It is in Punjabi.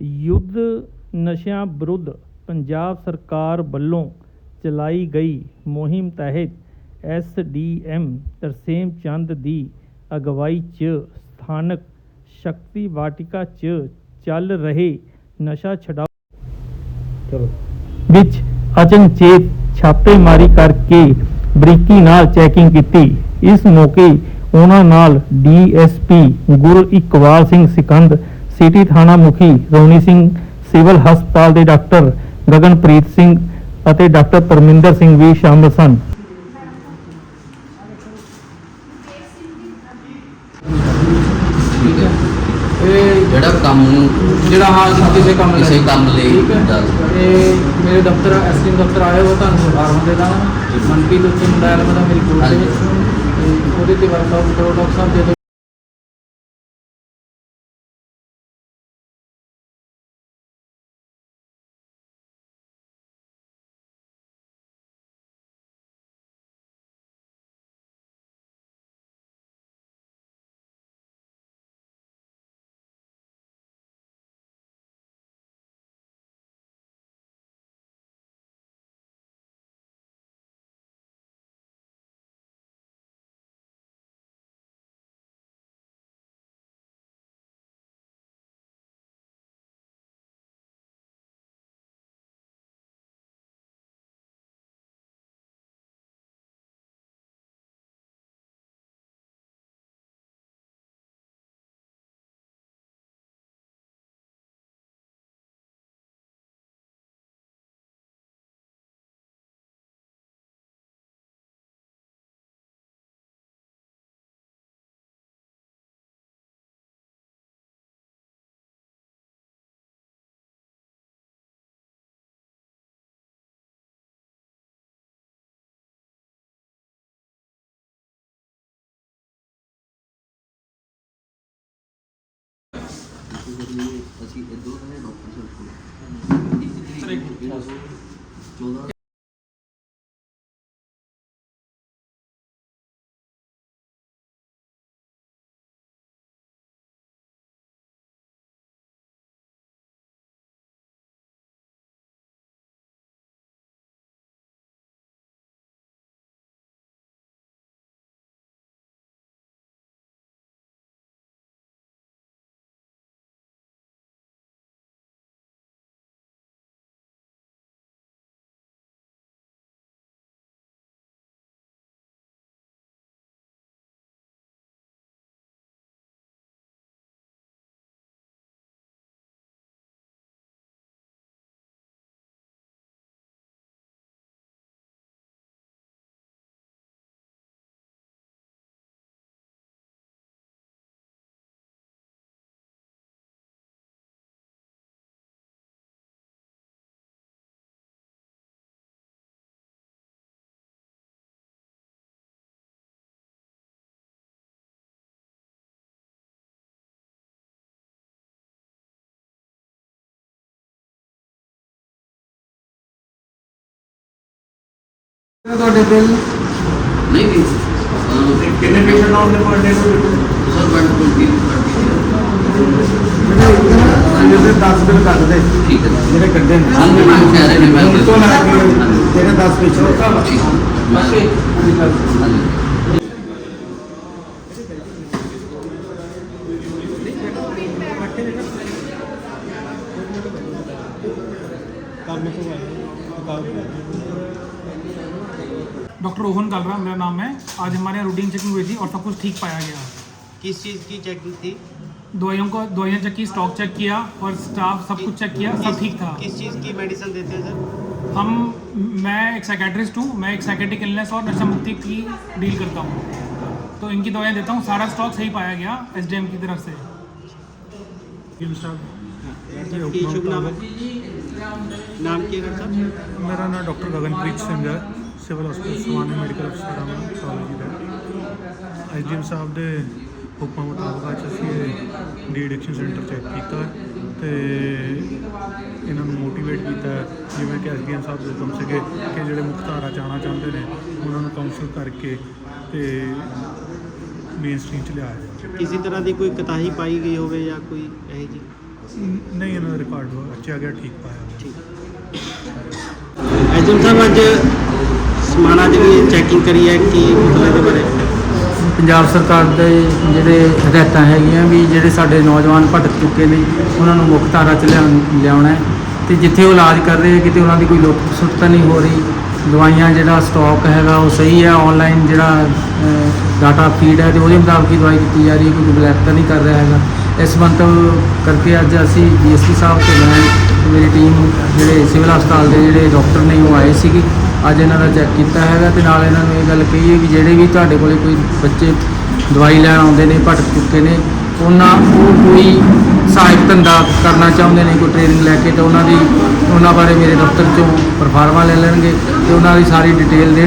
ਯੁੱਧ ਨਸ਼ਿਆਂ ਵਿਰੁੱਧ ਪੰਜਾਬ ਸਰਕਾਰ ਵੱਲੋਂ ਚਲਾਈ ਗਈ ਮੁਹਿੰਮ ਤਹਿਤ ਐਸਡੀਐਮ ਤਰਸੇਮ ਚੰਦ ਦੀ ਅਗਵਾਈ 'ਚ ਸਥਾਨਕ ਸ਼ਕਤੀ ਵਾਟਿਕਾ 'ਚ ਚੱਲ ਰਹੇ ਨਸ਼ਾ ਛਡਾਓ ਚਲੋ। ਵਿੱਚ ਅਚਨਚੇਤ ਛਾਪੇਮਾਰੀ ਕਰਕੇ ਬਰੀਕੀ ਨਾਲ ਚੈਕਿੰਗ ਕੀਤੀ। ਇਸ ਮੌਕੇ ਉਹਨਾਂ ਨਾਲ ਡੀਐਸਪੀ ਗੁਰ ਇਕਬਾਲ ਸਿੰਘ ਸਿਕੰਦ ਸਿਟੀ ਥਾਣਾ ਮੁਖੀ ਰੋਣੀ ਸਿੰਘ ਸਿਵਲ ਹਸਪਤਾਲ ਦੇ ਡਾਕਟਰ ਗਗਨਪ੍ਰੀਤ ਸਿੰਘ ਅਤੇ ਡਾਕਟਰ ਪਰਮਿੰਦਰ ਸਿੰਘ ਵੀ ਸ਼ਾਮਲ ਸਨ। ਠੀਕ ਹੈ। ਇਹ ਜਿਹੜਾ ਕੰਮ ਨੂੰ ਜਿਹੜਾ ਹਾਂ ਕਿਸੇ ਕੰਮ ਲਈ? ਕਿਸੇ ਕੰਮ ਲਈ ਠੀਕ ਹੈ। ਦੱਸ। ਇਹ ਮੇਰੇ ਦਫ਼ਤਰ ਐਸਟੀਐਮ ਦਫ਼ਤਰ ਆਏ ਹੋ ਤੁਹਾਨੂੰ ਫਾਰਮ ਦੇ ਦਾਂ ਮਨਪ੍ਰੀਤ ਉੱਤੇ ਮੁੰਡਾ ਹੈ ਮੇਰਾ ਮੇਰੀ ਕੋਲ ਦੇ ਵਿੱਚ। ਤੇ ਉਹਦੇ ਤੇ ਵਰਕਆਊਟ ਕਰੋ ਡਾਕਟਰ ਸਾਹਿਬ ਦੇ ਦਿਓ ਅਸੀਂ ਇਦੋਂ ਹੈ ਡਾਕਟਰ ਸਾਹਿਬ ਕੋਲ 14 ਤੁਹਾਡੇ ਬਿੱਲ? ਨਹੀਂ ਨਹੀਂ ਅਹ, ਕਿੰਨੇ ਪੇਸ਼ੈਂਟ ਆਉਂਦੇ ਪਰ ਡੇ ਸਰ ਬਣ ਕੋਈ ਵੀ ਜਿਹੜੇ 10 ਬਿੱਲ ਕੱਟਦੇ ਠੀਕ ਹੈ। ਜਿਹੜੇ ਕੱਢੇ ਨੇ। ਹਾਂਜੀ, ਮੈਂ ਕਹਿ ਰਿਹਾ ਕਿ ਮੈਂ- ਹੁਣ ਤੋਂ ਲੈ ਕੇ ਜਿਹੜੇ 10 ਪਿਛਲੇ ਠੀਕ ਹੈ। ਮੈਂ- ਹਾਂਜੀ। डॉक्टर रोहन कालरा मेरा नाम है। आज हमारे यहाँ रूटीन चेकिंग हुई थी और सब कुछ ठीक पाया गया। किस चीज़ की चेकिंग थी? दवाइयों को दवाइयाँ चेक की स्टॉक चेक किया और स्टाफ सब कुछ चेक किया सब ठीक था। किस चीज़ की मेडिसिन देते हैं सर हम मैं एक साइकेट्रिस्ट हूँ मैं एक साइकेटिक इलनेस और नशा मुक्ति की डील करता हूँ। तो इनकी दवाइयाँ देता हूँ सारा स्टॉक सही पाया गया एस डी एम की तरफ़ से। हाँ, नाम मेरा नाम डॉक्टर गगनप्रीत सिंह है। ਸਿਵਲ ਹਸਪਤਾਲ ਸਵਾਨੀ ਮੈਡੀਕਲ ਅਫਸਰ ਹਾਂ ਮੈਂ ਕਾਲਜ ਦਾ। ਐਸਡੀਐਮ ਸਾਹਿਬ ਦੇ ਹੁਕਮਾਂ ਮੁਤਾਬਕ ਅੱਜ ਅਸੀਂ ਡੀ ਐਡਿਕਸ਼ਨ ਸੈਂਟਰ ਚੈੱਕ ਕੀਤਾ ਤੇ ਇਹਨਾਂ ਨੂੰ ਮੋਟੀਵੇਟ ਕੀਤਾ ਜਿਵੇਂ ਕਿ ਐਸਡੀਐਮ ਸਾਹਿਬ ਦੇ ਹੁਕਮ ਸੀਗੇ ਕਿ ਜਿਹੜੇ ਮੁਖਤਾਰਾ ਜਾਣਾ ਚਾਹੁੰਦੇ ਨੇ ਉਹਨਾਂ ਨੂੰ ਕਾਉਂਸਲ ਕਰਕੇ ਤੇ ਮੇਨ ਸਟ੍ਰੀਮ ਚ ਲਿਆਇਆ ਜਾਵੇ। ਕਿਸੇ ਤਰ੍ਹਾਂ ਦੀ ਕੋਈ ਕਤਾਹੀ ਪਾਈ ਗਈ ਹੋਵੇ ਜਾਂ ਕੋਈ ਇਹ ਜੀ ਨਹੀਂ ਇਹਨਾਂ ਦਾ ਰਿਕਾਰਡ ਅੱਛਾ ਗਿਆ ਠੀਕ ਪਾਇਆ ਐਸਡੀਐਮ ਸਾਹਿਬ ਅੱਜ ਸਮਾਣਾ ਜਿਹੜੀ ਚੈਕਿੰਗ ਕਰੀ ਹੈ ਕੀ ਮਤਲਬ ਇਹਦੇ ਬਾਰੇ? ਪੰਜਾਬ ਸਰਕਾਰ ਦੇ ਜਿਹੜੇ ਹਦਾਇਤਾਂ ਹੈਗੀਆਂ ਵੀ ਜਿਹੜੇ ਸਾਡੇ ਨੌਜਵਾਨ ਭਟਕ ਚੁੱਕੇ ਨੇ, ਉਹਨਾਂ ਨੂੰ ਮੁੱਖ ਧਾਰਾ 'ਚ ਲਿਆਉਣ- ਲਿਆਉਣਾ ਹੈ। ਤੇ ਜਿੱਥੇ ਉਹ ਇਲਾਜ ਕਰ ਰਹੇ ਆ ਕਿਤੇ ਉਹਨਾਂ ਦੀ ਕੋਈ ਲੁੱਟ ਸੁੱਟ ਨਹੀਂ ਹੋ ਰਹੀ। ਦਵਾਈਆਂ ਜਿਹੜਾ ਸਟਾਕ ਹੈਗਾ, ਉਹ ਸਹੀ ਹੈ। ਆਨਲਾਈਨ ਜਿਹੜਾ ਡਾਟਾ ਫੀਡ ਹੈ, ਤੇ ਉਹਦੇ ਮੁਤਾਬਕ ਹੀ ਦਵਾਈ ਦਿੱਤੀ ਜਾ ਰਹੀ ਹੈ, ਕੋਈ ਬਲੈਕ ਤਾਂ ਨਹੀਂ ਕਰ ਰਿਹਾ ਹੈਗਾ। ਇਸ ਮੰਤਵ ਕਰਕੇ ਅੱਜ ਅਸੀਂ ਡੀਐਸਪੀ ਸਾਹਿਬ ਤੋਂ ਮੈਂ ਤੇ ਮੇਰੀ ਟੀਮ ਜਿਹੜੇ ਸਿਵਲ ਹਸਪਤਾਲ ਦੇ ਜਿਹੜੇ ਡਾਕਟਰ ਨੇ, ਉਹ ਆਏ ਸੀਗੇ। ਅੱਜ ਇਹਨਾਂ ਦਾ ਚੈੱਕ ਕੀਤਾ ਹੈਗਾ ਤੇ ਨਾਲ ਇਹਨਾਂ ਨੂੰ ਇਹ ਗੱਲ ਕਹੀ ਹੈ ਕਿ ਜਿਹੜੇ ਵੀ ਤੁਹਾਡੇ ਕੋਲੇ ਕੋਈ ਬੱਚੇ ਦਵਾਈ ਲੈਣ ਆਉਂਦੇ ਨੇ, ਭਟਕ ਚੁੱਕੇ ਨੇ, ਉਹਨਾਂ ਉਹ ਕੋਈ ਸਹਾਇਕ ਧੰਦਾ ਕਰਨਾ ਚਾਹੁੰਦੇ ਨੇ, ਕੋਈ ਟ੍ਰੇਨਿੰਗ ਲੈ ਕੇ, ਤੇ ਉਹਨਾਂ ਦੀ, ਉਹਨਾਂ ਬਾਰੇ ਮੇਰੇ ਦਫ਼ਤਰ ਚੋਂ ਪਰਫਾਰਮਾ ਲੈ ਲੈਣਗੇ ਤੇ ਉਹਨਾਂ ਦੀ ਸਾਰੀ ਡਿਟੇਲ ਦੇਣ।